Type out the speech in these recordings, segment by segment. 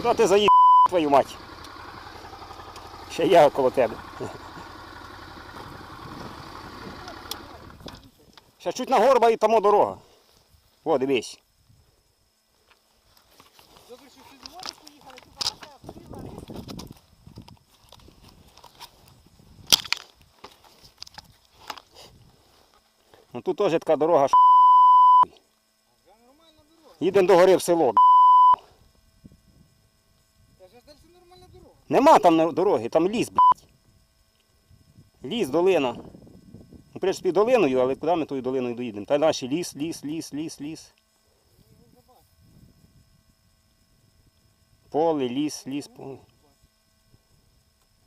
Що ти заїв, твою мать? Ще я около тебе. Ще чуть на горба і тому дорога. О, дивись. Ну тут теж така. Дорога. Їдемо до гори в село. Та вже далі нормальна дорога. Нема там дороги, там ліс, блядь. Ліс, долина. Ну, в принципі, долиною, але куди ми тою долиною доїдемо? Та наші ліс, ліс, ліс, ліс, ліс. Поле, ліс, ліс, поле.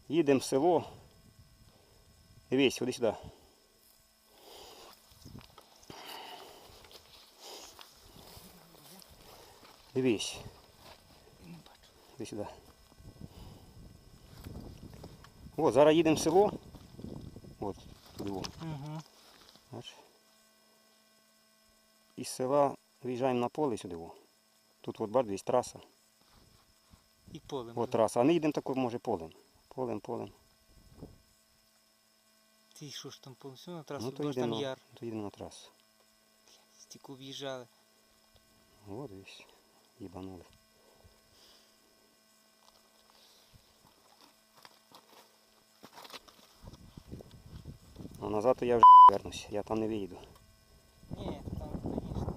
Їдемо в село. Дивись, ходи сюди. Дивись. Іди сюди. О, зараз їдемо в село. От, туди. О. Угу. Із села виїжджаємо на поле сюди. О. Тут от бач, десь траса. І полем. От траса. А не їдемо тако, може, полем. Полем, полем. Ти що ж там поле? Все на трасу, Ну то ж там їдемо, яр. то їдемо на трасу. Стіку в'їжджали. От десь. Їбанули. А назад я вже вернусь, я там не виїду. Ні, там, звісно.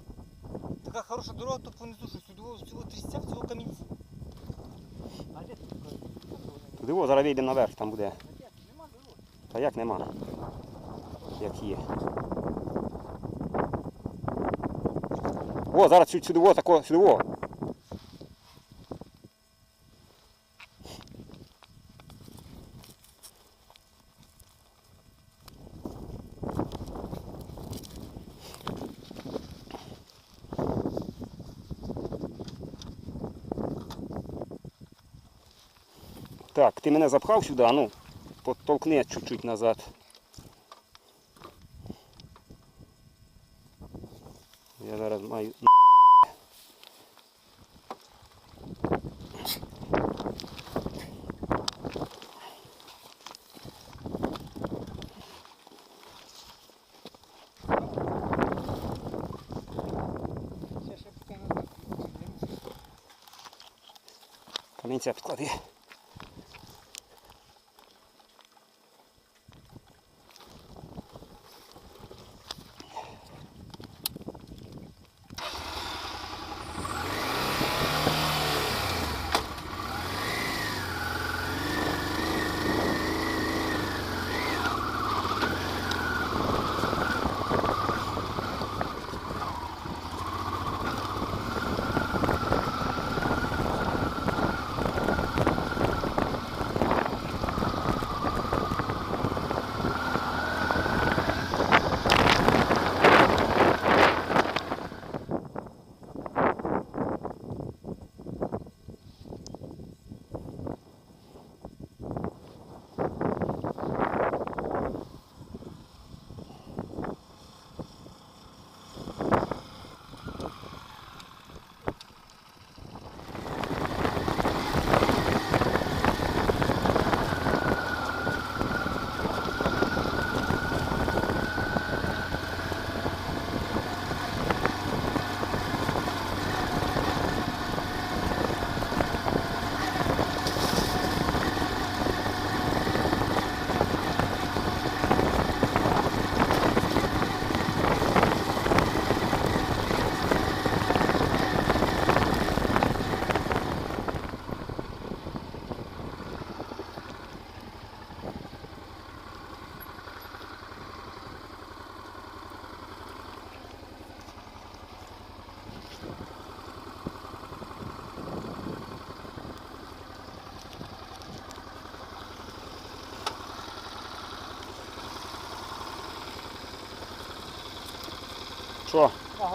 Така хороша дорога, то понизу, що сюди всього трістя, всього камінця. А де тут? Туди о, зараз вийдемо наверх, там буде. Та як нема? Як є. О, зараз сюди, о, тако, сюди, Так, ти мене запхав сюди, ну, подтолкни чуть-чуть назад. Я зараз маю. Камінця підклади.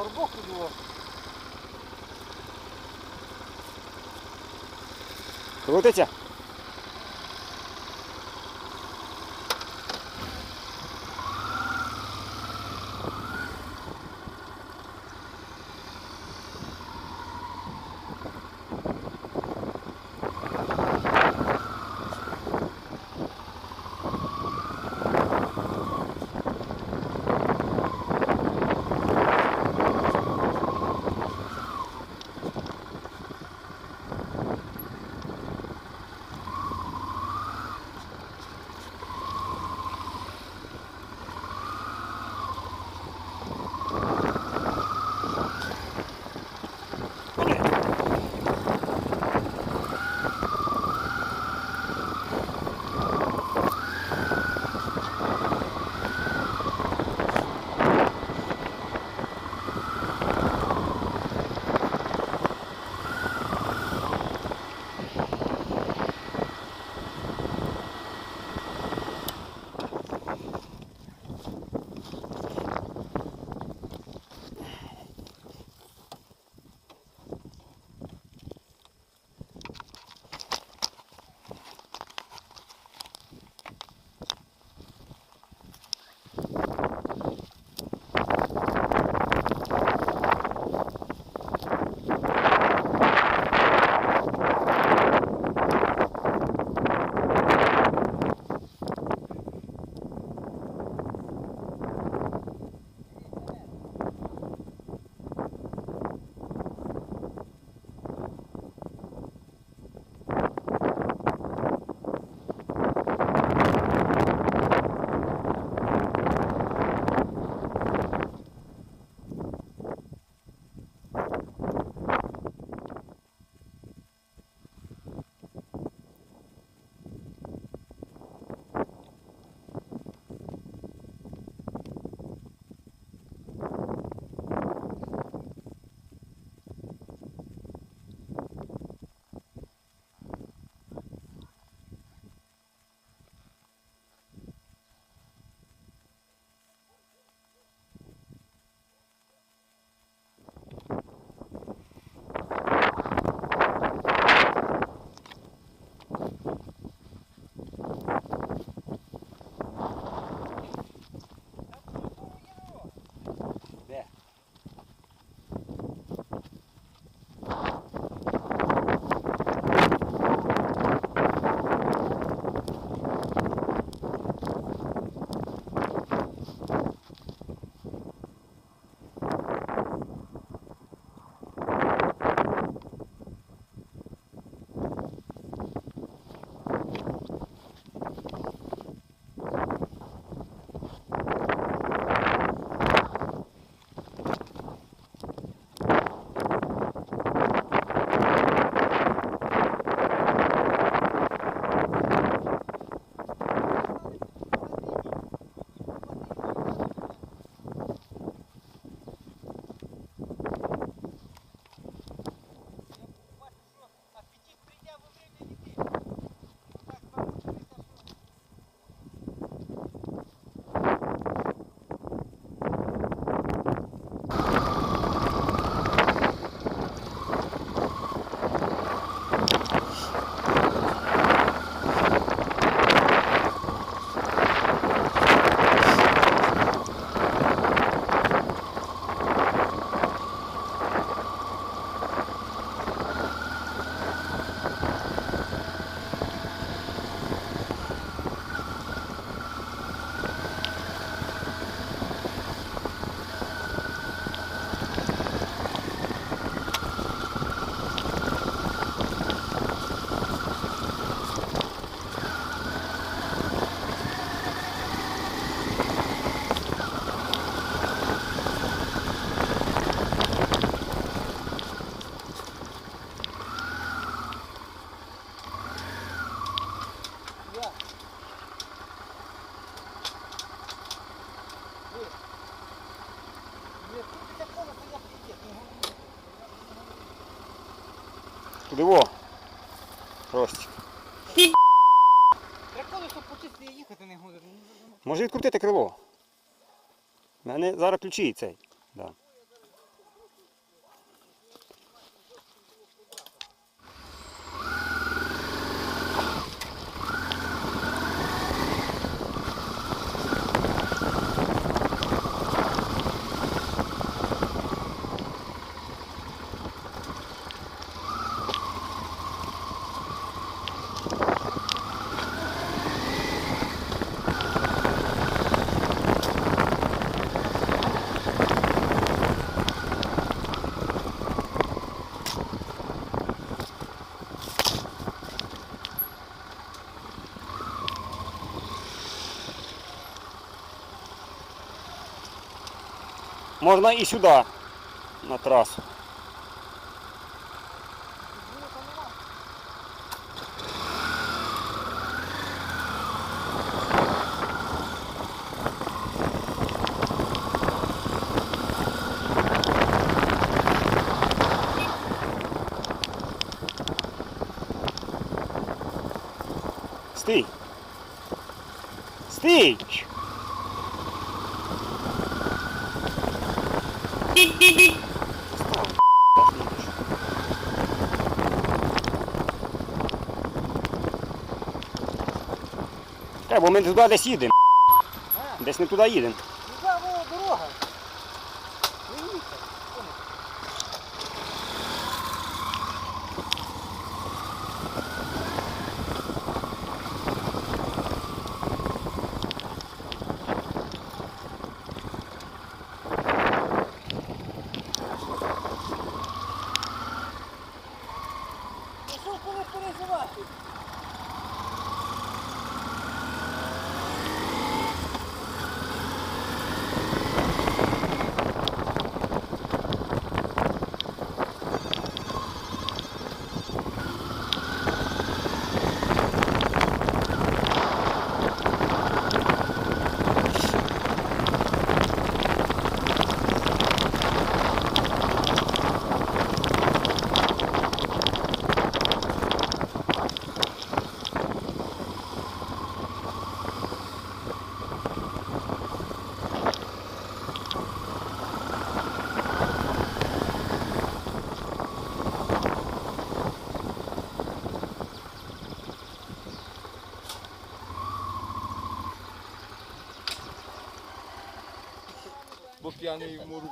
Горбок у о. Крутиться? Туди во. Ростик. Приколи, щоб почистити і їхати не годину. Може відкрутити крило. У мене зараз ключі цей. Да. Можна і сюди, на трасу. Треба, бо ми туди десь їдемо. Десь не туди їдемо.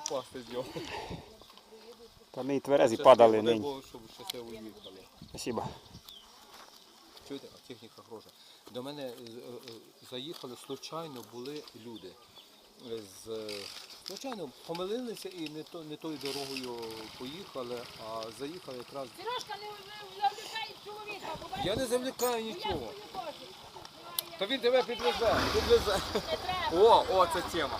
Впасти з нього. Та ми і тверезі падали нині. Бог, щоб щасливо їхали. Спасибо. Чуєте, а техніка хороша. До мене е, е, заїхали, случайно були люди. Е, З, е, помилилися і не, то, не тою дорогою поїхали, а заїхали якраз. Сережка, не завлікай чоловіка, Я не завлікаю нічого. Та він тебе підвезе, підвезе. Не треба. О, о, це тема.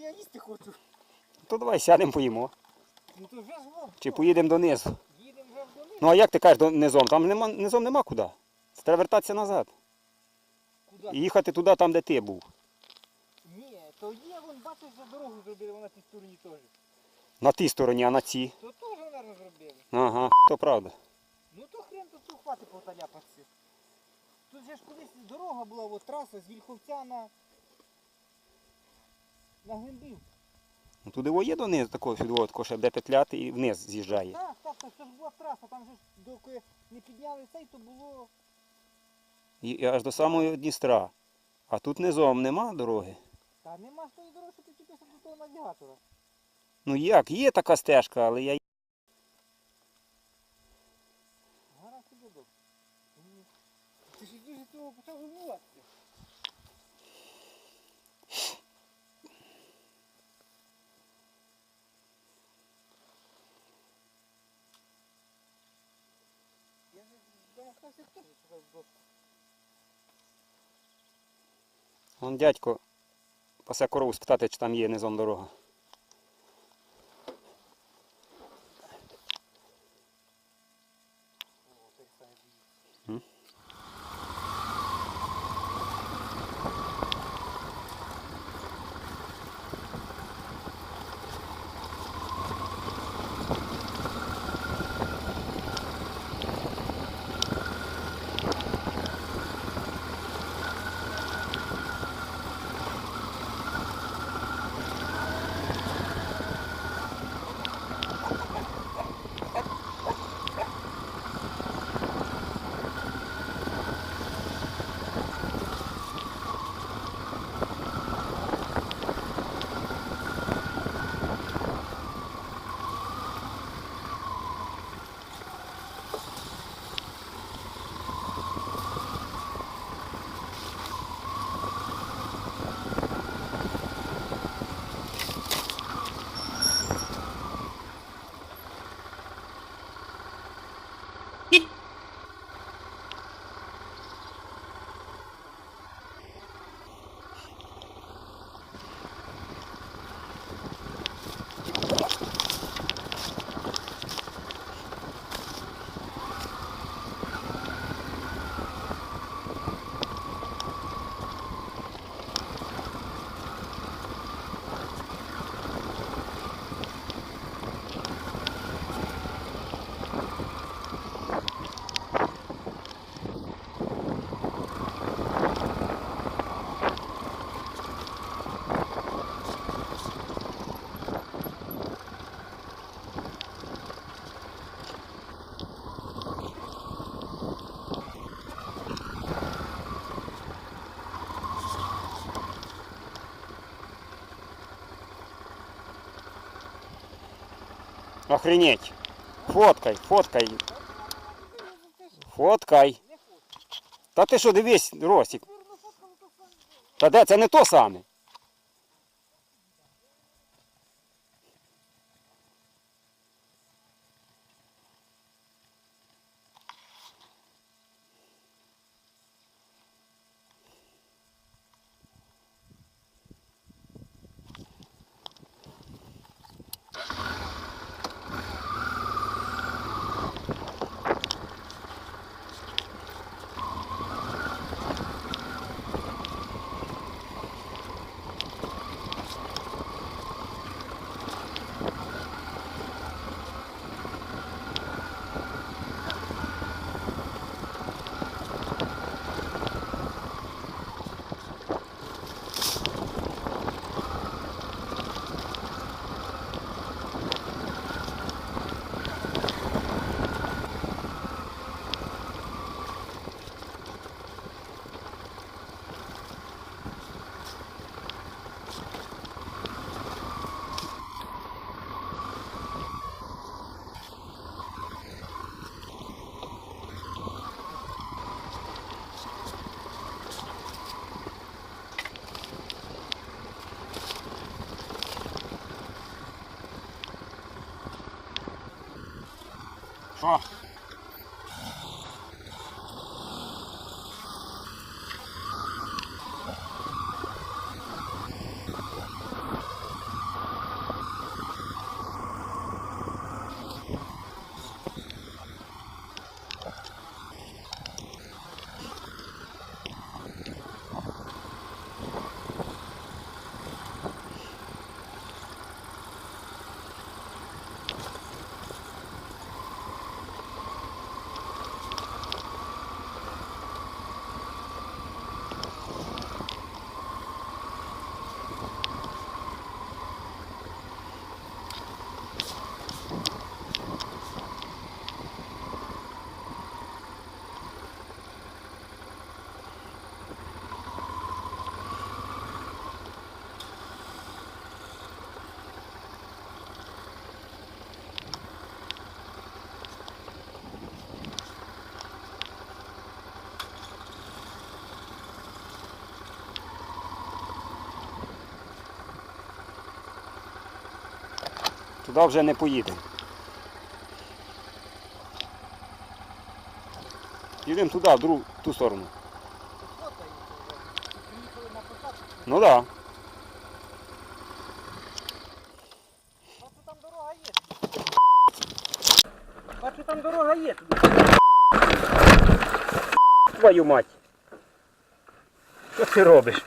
Я їсти хочу. То давай сядемо поїмо. Ну то вже ж во. Чи поїдемо донизу. Їдемо вже в. Ну а як ти кажеш до- низом? Там нема, низом нема куди. Це треба вертатися назад. І їхати туди, там, де ти був. Ні, то є, вон бачиш, за дорогу зробили, вона на тій стороні теж. На тій стороні, а на цій. То теж, мабуть, зробили. Ага, то правда. Ну то хрен тут тут хватить поталяпатися. Тут же ж колись дорога була, от траса з Вільховця на, на Глимбів. Ну, Туди во є донизу такого підводку, ще де петляти і вниз з'їжджає. Так, так, так, це ж була траса, там же ж доки не підняли цей, то було. І, і аж до самого Дністра. А тут низом нема дороги. Та нема ж тої дороги, що ти чіпився до того навігатора. Ну як, є така стежка, але я. Гаразд тобі добре. Ти ж дуже того почав вимиватися. Я ж домахнувся теж сюди в Вон дядько пасе корову спитати, чи там є низом дорога. Охренеть. Фоткай, фоткай. Фоткай. Та ти що, дивись, Росік? Та де це не то саме. Що? Туди вже не поїдемо. Їдемо туди, в другу ту сторону. Ну так. Да. Бачу, там дорога є. Бачу, там дорога є. Твою мать. Що ти робиш?